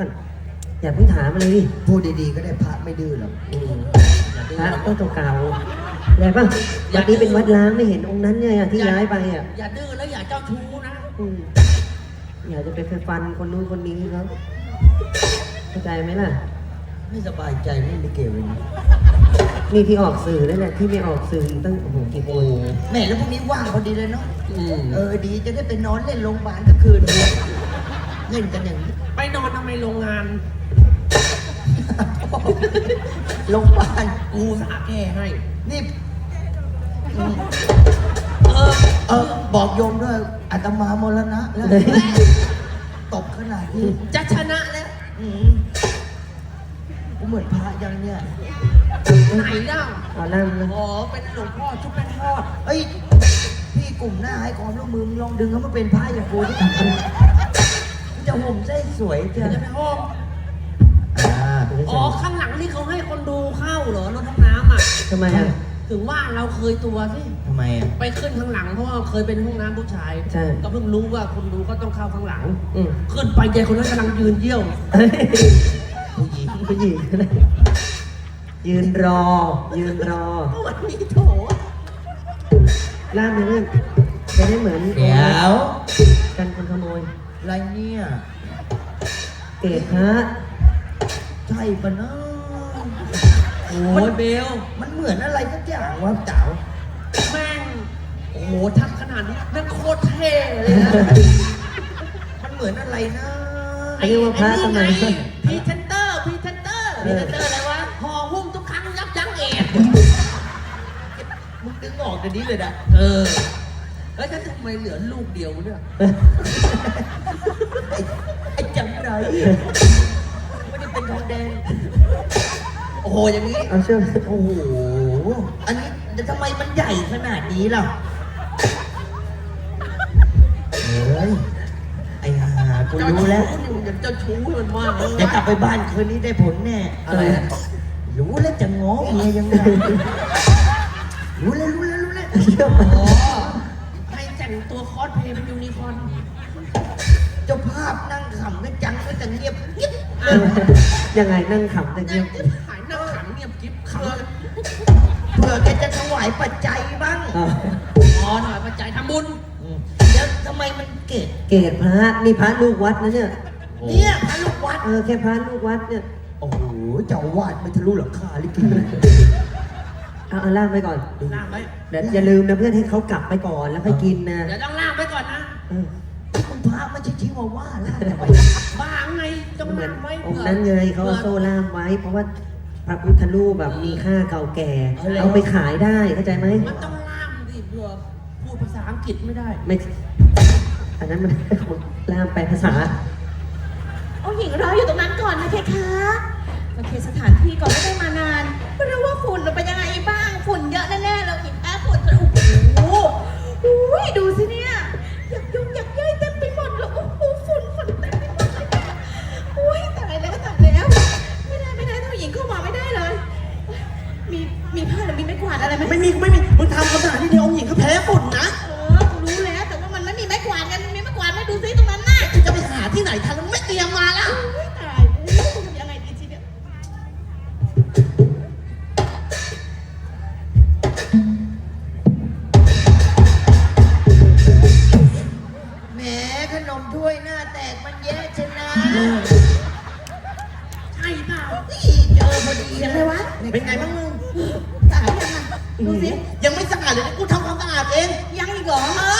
ก่อน อย่าเพิ่งถามอะไรดิพูดดีๆ ก็ได้พระไม่ดื้อหรอกพระต้องเก่าๆอะไรป่ะวัดนี้เป็นวัดล้างไม่เห็นองค์นั้นเลยอะที่ย้ายไปอะอย่าดื้อแล้วอย่าเจ้าชู้นะอืมอยากจะไปฟันคนนู้นคนนี้เขาเข้าใจไหมล่ะ ไม่สบายใจเล่นลิเกวันนี้นี่ที่ออกสื่อแล้วเนี่ยที่ไม่ออกสื่ออีกตั้งโอ้โหกี่คนแม่แล้วพรุ่งนี้ว่างพอดีเลยเนาะอืมเออดีจะได้ไปนอนเล่นโรงพยาบาลทั้งคืน เล่นกันอย่างนี้ ไปนอนทำไมโรงงานโรงพยาบาลกูสาแก้ให้ นี่เออ เออบอกโยมด้วยอาตมามรณะแล้ว ตบขนาดนี้จะชนะแล้วอืมกูเหมือนพระยังเนี่ย ไหนเล่าเอาล่างเลยอ๋อเป็นหลวงพ่อชุบแป้งทอด เอ้ย พี่กลุ่มหน้าให้ความร่วมมือมึงลองดึงเขามาเป็นพระอย่างกูที่ จะห่มไส้สวยเดี๋เจ้ะยวจะไปห้องอ่าอ๋อ ข้างหลังนี่เขาให้คนดูเข้าเหรอรถทับน้ำอะ ทำไมอะถึงว่าเราเคยตัวสิ ทำไมอะ ไปขึ้นข้างหลังเพราะว่าเคยเป็นห้องน้ำผู้ชาย ใช่ ก็เพิ่งรู้ว่าคนดูก็ต้องเข้าข้างหลัง อืมขึ้นไปยายคนนั้นกำลังยืนเยี่ยวเฮ้ยผู้หญิงผู้หญิงยืนรอ ยืนรอวันนี้โถล่ามเลยเพื่อนจะได้เหมือนเดี๋ยว กันคนขโมย อะไรเนี่ย เกศพระใช่ปะเนาะโอ้ยเบล มันเหมือนอะไรสักอย่างวะเต๋าแม่ง โอ้โหทักขนาดนี้แม่งโคตรเท่เลยนะ มันเหมือนอะไรนะเรียกว่าพระสมัยพรีเซนเตอร์พรีเซนเตอร์พรีเซนเตอร์อะไรวะห่อหุ้มทุกครั้งยับยั้งเอดมึงดึงออกเดี๋ยวนี้เลยนะเออแล้วฉันทำไมเหลือลูกเดียวเนี่ยไอ้ไอ้ จังไรไม่ได้เป็นทองแดง โอ้โหอย่างนี้ เอาเชื่อมโอ้โห อันนี้แต่ทำไมมันใหญ่ขนาดนี้ล่ะ เฮ้ย ไอ้ห่ากูเจ้ารู้ชู้แล้วนี่มันเจ้าชู้ให้มันมากเลยจะกลับไปบ้านคืนนี้ได้ผลแน่อะไรอะรู้แล้วจะง้อเมียยังไง รู้แล้วรู้แล้วรู้แล้วเชื่อมอ๋อให้แต่งตัวคอสเพลย์เป็นยูนิคอร์นเจ้าภาพนั่งขำกันจั งก็จะเงียบกิ๊บอะยังไงนั่งขำแต่นั่เงียงบจะหายหน้าขังเงียบกิ๊บเขินเผื่อแกจะถวายปัจจัยบ้างอ๋ออ๋อหน่อยปัจจัยทำบุญแล้วทำไมมันเกตเกศพระนี่พระลูกวัดนะเนี่ยเนี่ยพระลูกวัด เออแค่พระลูกวัดเนี่ยโอ้โหเจ้าอาวาดไม่ทะลุหลังคาลิเกิเอาเอาล่ามไปก่อนล่างไว้เดี๋ยวอย่าลืมนะเพื่อนให้เขากลับไปก่อนแล้วค่อยกินนะเดี๋ยวต้องล่างไว้ก่อนนะ เออคุณ พระไม่ใช่ชิวาว่าล่ะทำไมบ้าไงต้องเหมือล่านงไว้องเผื่ค์นั้นไงเขาเอาโซ่ล่ามไว้ เพราะว่าพระพุทธรูปแบบมีค่าเก่าแก่ เอาไปขายได้เข้าใจไหมมันต้องล่ามดิเผื่อพูดภาษาอังกฤษไม่ได้ไม่อันนั้นมันล่ามแปลภาษา เอาหญิงรออยู่ตรงนั้นก่อนนะเพคะสังเกตสถานที่ก่อนไม่ได้มานานไม่รู้ว่าฝุ่นเป็นยังไงบ้างฝุ่นเยอะแน่ๆแล้วหญิงแพ้ฝุ่นจนโอ้โหอุ้ยดูสิเนี่ยอยากยุ่งอยากย่อย ใช่เปล่านี่เจอพอดีเสียงอะไรวะเป็นไงบ้างมึงสายยังไงดูสิยังไม่สะอาดเลยนะกูทำความสะอาดเอง ยังอีกเหรอเออ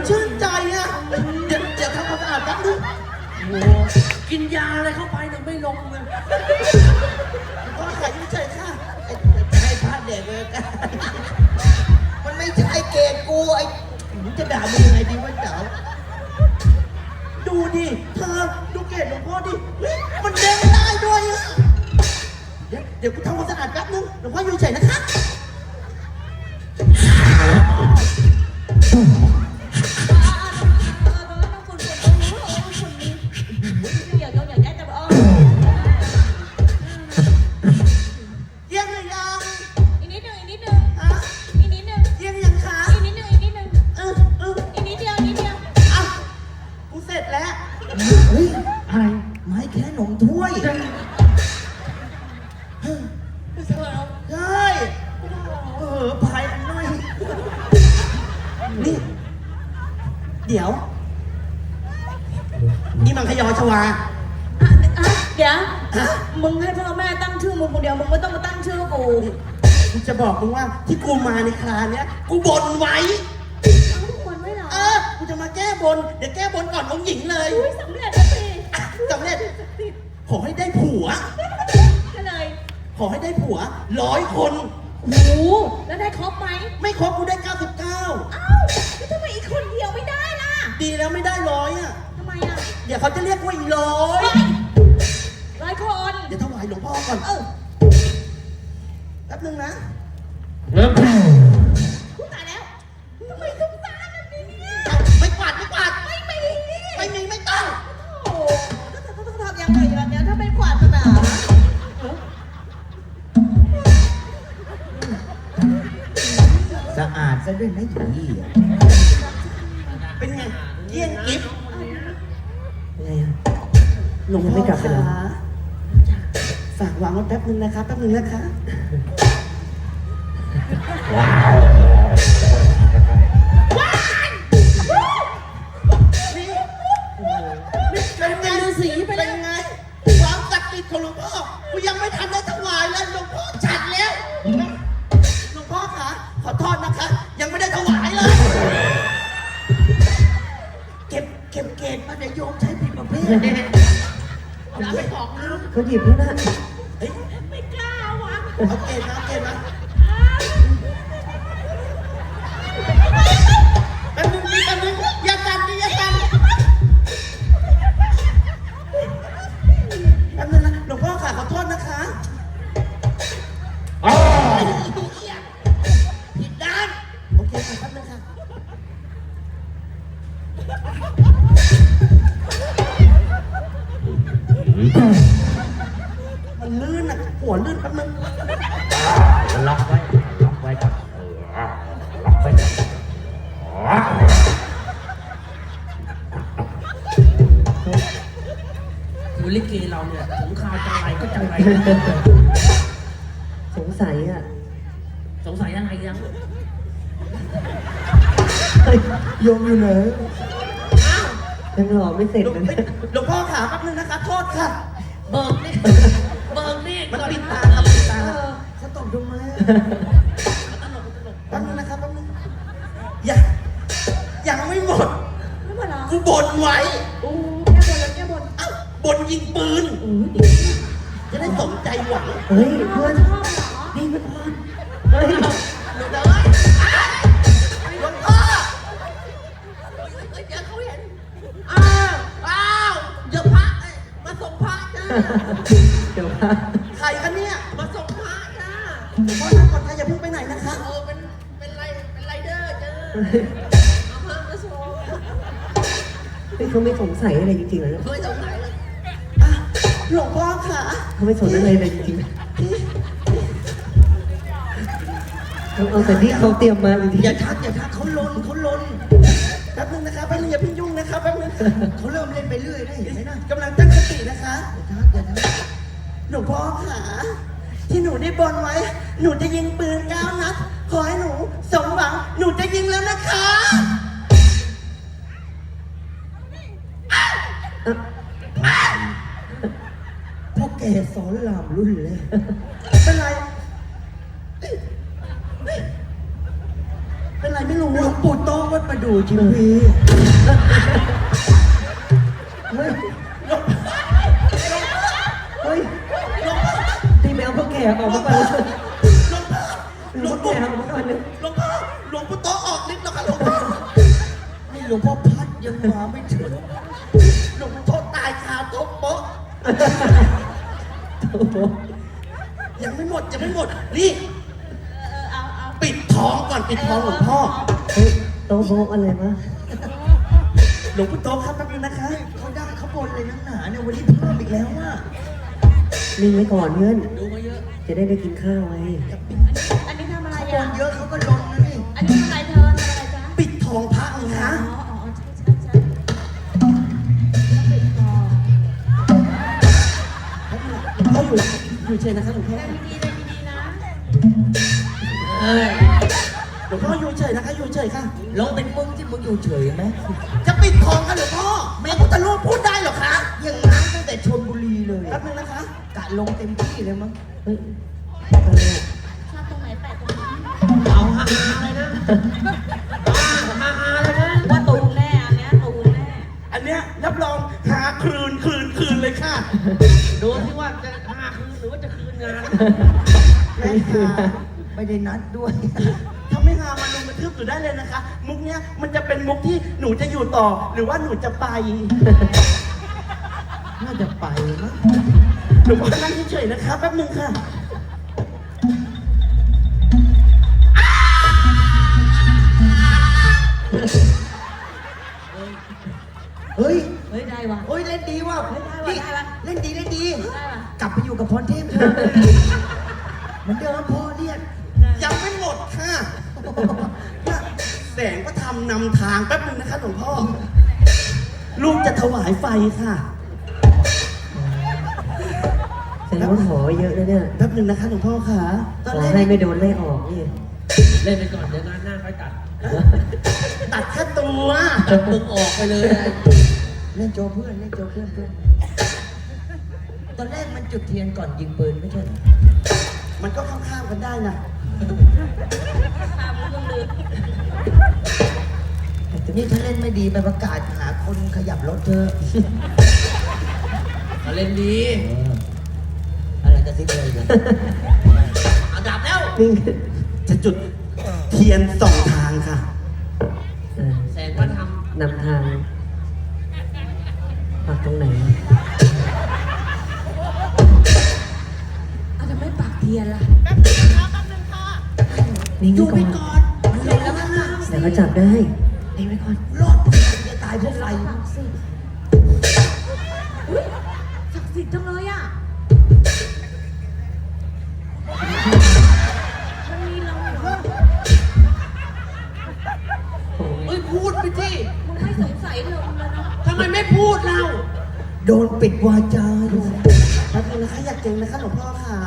มเห็นแล้วชื่นใจอะเดี๋ยวเดี๋ยวทำความสะอาดแป๊บนึงโอ้โหกินยาอะไรเข้าไปเนี่ยไม่ลงเลยก็ขายเฉยๆค่ะจะให้พระเด็กเลยกันมันไม่ใช่เกตกูไอ้มึงจะด่ามึงยังไงดีวะเต๋าดูดิเธอดูเกตหลวงพ่อดิเฮ้ยมันเด้งได้ด้วยอะเดี๋ยวเดี๋ยวกูทำความสะอาดแป๊บนึงหลวงพ่ออยู่เฉยนะคะพ เดี๋ยว นี่มังคยอชวา อะอะเดี๋ยวมึงให้พ่อแม่ตั้งชื่อมึงคนเดียวมึงไม่ต้องมาตั้งชื่อกูกูจะบอกมึงว่าที่กูมาในคราวเนี้ย กูบนไว้ เอาทุกคนไว้เหรอเออ กูจะมาแก้บน เดี๋ยวแก้บนก่อนองค์หญิงเลยอุ้ยสำเร็จแล้วสิอะสำเร็จ ขอให้ได้ผัว ก็เลย ขอให้ได้ผัวร้อยคน โอ้โหแล้วได้ครบไหมไม่ครบกูได้ 99 อ้าวแล้วทำไมอีกคนเดียวไม่ได้ล่ะดีแล้วไม่ได้ร้อยอะ ทำไมอะเดี๋ยวเขาจะเรียกว่าอีร้อย ร้อยคนเดี๋ยวถวายหลวงพ่อก่อน เออ แป๊บนึงนะกู สะอาดซะด้วยนะอีเป็นไงเยี่ยงกิฟต์ไงอะหลวงยังพ่ไม่อกลับไปเหรอขาฝากวางไว้แป๊บนึงนะคะ แป๊บนึงนะคะนี่นี่เป็นไงฤาษีเป็นไง ความศักดิ์สิทธิ์ของหลวงพ่อกูยังไม่ทันได้ถวายเลยหลวงพ่อ ก็บเก็บเกณฑ์มาเดี๋ยวโยมใช้ผิดประเภทเอาไปบอกนะเขาหยิบแล้วนะ เฮ้ยไม่กล้าวะเอาเกณฑ์มาเอาเกณฑ์มา มันลื่นอะหัวลื่นแป๊บนึง ไม่เสร็จหลวงเลยนะหลวงพ่อขาแป๊บนึงนะคะ โทษค่ะ เบิกนี่ เบิกนี่มันปิดตาครับปิดตา เออเขาตบทำไมตลกตลกแป๊บนึงนะครับแป๊บนึงยังยังไม่หมด ไม่หมดเหรอกูบ่นไว้โอ้แก้บนแล้วแก้บนเอ้าบ่นยิงปืนโอ้ยดีจะได้สมใจหวัง เฮ้ยเพื่อนชอบเหรอ นี่เพื่อนเฮ้ยหลุดเลย เดี๋ยวว่าใครคะเนี่ย มาส่งพระจ้าหลวงพ่อนั่งก่อนค่ะอย่าเพิ่งไปไหนนะคะ เออเป็นเป็นไรเป็นไรเดอร์จ้าเอาพระมาส่งเฮ้ยเขาไม่สงสัยอะไรจริงๆเหรอเนี่ยเคยสงสัยเลยอะหลวงพ่อค่ะเขาไม่สนอะไรเลยจริงๆเอาเอาแต่ที่เขาเตรียมมาจริงอย่าทักอย่าทักเขาลนเขาลนแป๊บนึงนะคะแป๊บนึงอย่าเพิ่งยุ่งนะคะแป๊บนึงเขาเริ่มเล่นไปเรื่อยได้เห็นไหมนะกำลังตั้งสตินะ คะอย่าทักอย่าทักหลวงพ่อขาที่หนูได้บนไว้ หนูจะยิงปืนเก้านัด ขอให้หนูสมหวัง หนูจะยิงแล้วนะคะพวกแกสอนรามรุ่นเลยเป็นไร เป็นไรไม่รู้หลวงปู่โตวัดประดูชีวี ๆเฮ้ยเฮ้ยตีไปเอาพว กแก่ออกมาก่อนหลวงพ่อหลวงพ่อแก่ออกมาก่อนเลยหลวงพ่อหลวงปู่โตออกฤทธิ์แล้วค่ะหลวงพ่อนี่หลวงพ่อพัดยังมาไม่ถึงหลวงพ่อตายคาโต๊ะโป๊ะโอ้โหยังไม่หมดยังไม่หมดนี่เออเอาเอาปิดท้องก่อนปิดท้องหลวงพ่อเฮ้ยโต๊ะโบ๊ะอะไรวะหลวงปู่โตครับแป๊บนึงนะคะเขาได้เขาบนเลยนักหนาเนี่ยวันนี้เพิ่มอีกแล้วว่านิ่งไว้ก่อนเพื่อนดูมาเยอะ จะได้ได้กินข้าวไงอันนี้ทำอะไรบอะนเยอะเขาก็ลนนะนี่ อันนี้ทำอะไรเธอทำอะไรจ๊ะปิดทองพระไงอ๋อคะอ๋อใช่ใช่ใช่ต้องปิดคอเขาอยู่อยู่เฉยนะครับหลวงพ่อเดินดีๆเดินดีๆนะเอ้ยหลวงพ่ออยู่เฉยนะคะอยู่เฉยค่ะเราเป็นมึงที่มึงอยู่เฉยไหมจะปิดทองค่ะหลวงพ่อแม่พุทธรูปพูดได้เหรอคะยังง้างตั้งแต่ชนบุรีเลย แป๊บนึงนะคะกะ ลงเต็มที่เลยมั้งเฮ้ยอะไรอชอบตรงไหนแปะตรงนั้นเอาฮาฮาเลยนะฮาฮาเลยนะ ว่าตูนแน่อันเนี้ยตูนแน่อันเนี้ยรับรองหาคืนคืนคืนเลยค่ะดูที่ว่าจะฮาคืนหรือว่าจะคืนงาน แม่ค่ะไม่ได้นัดด้วยถ้าไม่หามาลงกระทืบหนูได้เลยนะคะ มุกเนี้ยมันจะเป็นมุกที่หนูจะอยู่ต่อ หรือว่าหนูจะไป น่าจะไปมั้ง นูขอนั่งเฉยๆนะคะแป๊บนึงค่ะ เฮ้ย เฮ้ยได้ว่ะเฮ้ยเล่นดีว่ะเฮ้ยได้ว่ะนี่ได้ว่ะเล่นดีเล่นดี ได้ว่ะ กลับไปอยู่กับพรเทพเถอะเหมือนเดิมพ่อเรียกยังไม่หมดค่ะแสงก็ทำนำทางแป๊บนึงนะคะหลวงพ่อ ลูกจะถวายไฟค่ะ แสดงว่าขอเยอะนะเนี่ยแป๊บนึงนะคะหลวงพ่อค่ะตอนขอแรกให้ไม่โดนไล่ออกนี่เล่นไปก่อนเดี๋ยวงานหน้าค่อยตัดตัดแค่ตัวตัดมึงออกไปเลยอะเล่นโจเพื่อนเล่นโจเพื่อนเพื่อนตอนแรกมันจุดเทียนก่อนยิงปืนไม่ใช่เหรอมันก็ข้ามๆกันได้นะตามเรื่องลือนี่ถ้าเล่นไม่ดีไปประกาศหาคนขยับรถเธอะเขาเล่นดีอะไรจะซิกเลยเนี่ยเอาดับแล้วนิ่งจะจุดเทียนสองทางค่ะ เออแสงก็ทนำทางปักตรงไหนเอาจะไม่ปักเทียนล่ะนิ่งอยู่ก่ไปอนก่อนเร็วแล้วนะเดี๋ยวเขาจับได้นิ่งไว้ก่อน รอดจะตายเพราะไฟปักสิอุ้ยศักดิ์สิทธิ์จังเลยอะ ปิดวาจาอยู่แป๊บนึงนะคะอยากเจอนะคะหลวงพ่อค่ะ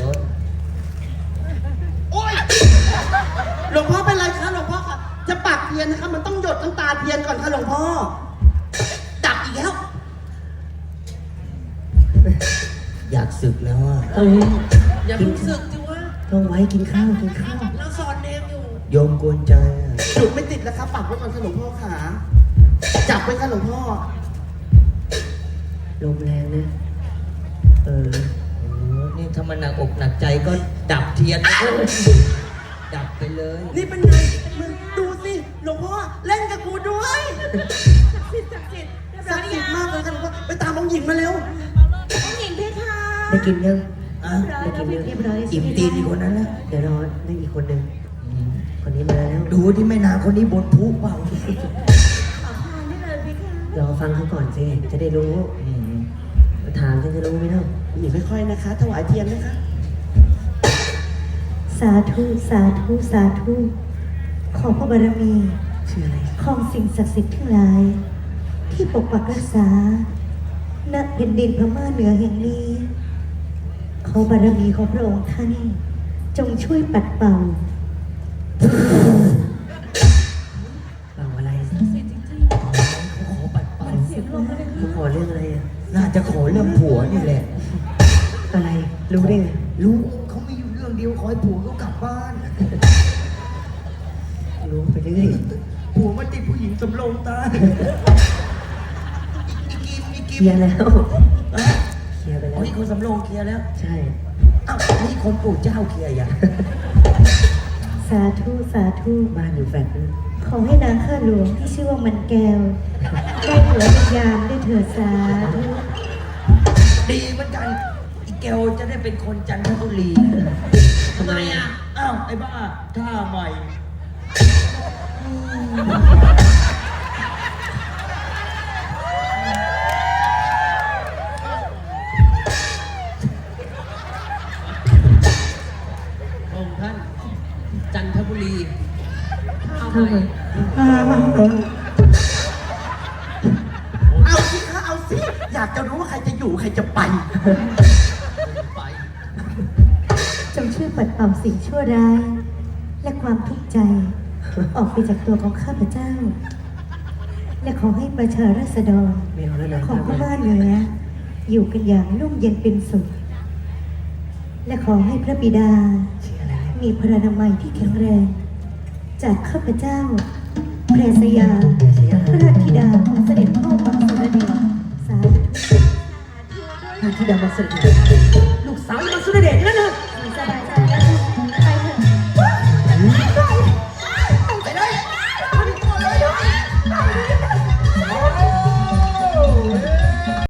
รถโอ๊ยหลวงพ่อเป็นไรคะหลวงพ่อคะจะปักเทียนนะคะ มันต้องหยดน้ำตาเทียนก่อนค่ะหลวงพ่อ ดับอีกแล้ว อยากศึกแล้วอะเอ้ยอย่าเพิ่งสึกจิวะต้องไว้กินข้าวกินข้าว เราสอนเนมอยู่ โยมกวนใจอะจุดไม่ติดแล้วครับปักไว้ก่อนค่ะหลวงพ่อขาจับไว้ค่ะหลวงพ่อลมแรงนะ เออโอ้นี่ถ้ามันหนักอกหนักใจก็ดับเทียนไปเลยดับไปเลย นี่เป็นไงมึงดูสิหลวงพ่อเล่นกับกูด้วยศักดิ์สิทธิ์ศักดิ์สิทธิ์เรียบร้สัอยกหรือดิ์สิยัทงธิ์มากเลยค่ะหลวงพ่อไปตามองค์หญิงมาเร็วผู้หญิงเพคะได้กินยัง อะเรียบร้อยแล้วเรียบร้อยอิ่มตีนอีกคนนั้นแล้วเดี๋ยวรอได้อีกคนหนึ่ง คนนี้มาแล้วดูที่แม่นางคนนี้บนพุเปล่าขอทานได้เลยเพคะรอฟังเขาก่อนสิจะได้รู้อืมถามฉันจะรู้ไหมเล่าหญิงค่อยๆนะคะถวายเทียนนะคะ สาธุ สาธุ สาธุ ขอพระบารมีชื่ออะไรของสิ่งศักดิ์สิทธิ์ทั้งหลาย ที่ปกปักรักษา ณแผ่นดินพม่าเหนือแห่งนี้ ขอบารมีของพระองค์ท่าน จงช่วยปัดเป่า เป่าอะไรศักดิ์สิทธิ์จริงเขาขอปัดๆเหเป่ามือนเสียงลมเลยเขาขอเรื่องอะไรอะน่าจะขอเรื่องผัวนี่แหละ อะไรรู้ได้ไงรู้เขามีอยู่เรื่องเดียวขอให้ผัวเขากลับบ้าน รู้ไปเรื่อยผัวมาติดผู้หญิงสำโรงตายอีกิมอีเคกิมลียร์แล้วเอ้ยเคลียร์ไปแล้อ๋อวนี่คนสำโรงเคลียร์แล้ว ใช่ อ้าวนี่คนปู่เจ้าเคลียร์อย่าง สาธุ สาธุ บ้านอยู่แฟลตนะขอให้นางข้าหลวงที่ชื่อว่ามันแก้ว ได้ผัวเป็นยามด้วยเถิดสาธุ ดีเหมือนกันอีเกลจะได้เป็นคนจันทบุรีทำไมอะ อ้าว ไอ้บ้าท่าใหม่ เอาทำไปไมเอาสิคะเอาสิอยอยากจะรู้ว่าใครจะอยู่ใครจะไปไป จงช่วยปัดเป่าสิ่งชั่วร้าย และความทุกข์ใจ ออกไปจากตัวของข้าพเจ้า และขอให้ประชาราษฎรไม่เอาแล้วนะของพม่าเหนืออยู่กันอย่างร่มเย็นเป็นสุข และขอให้พระบิดาชื่ออะไรนะมีพระนามัยที่แข็งแรง จากข้าพเจ้าแพรสยาพระราธิดาของเสด็จพ่อบังสุรเดชสาธุ พระธิดามางสุรเลูกสาวมาสุรเดช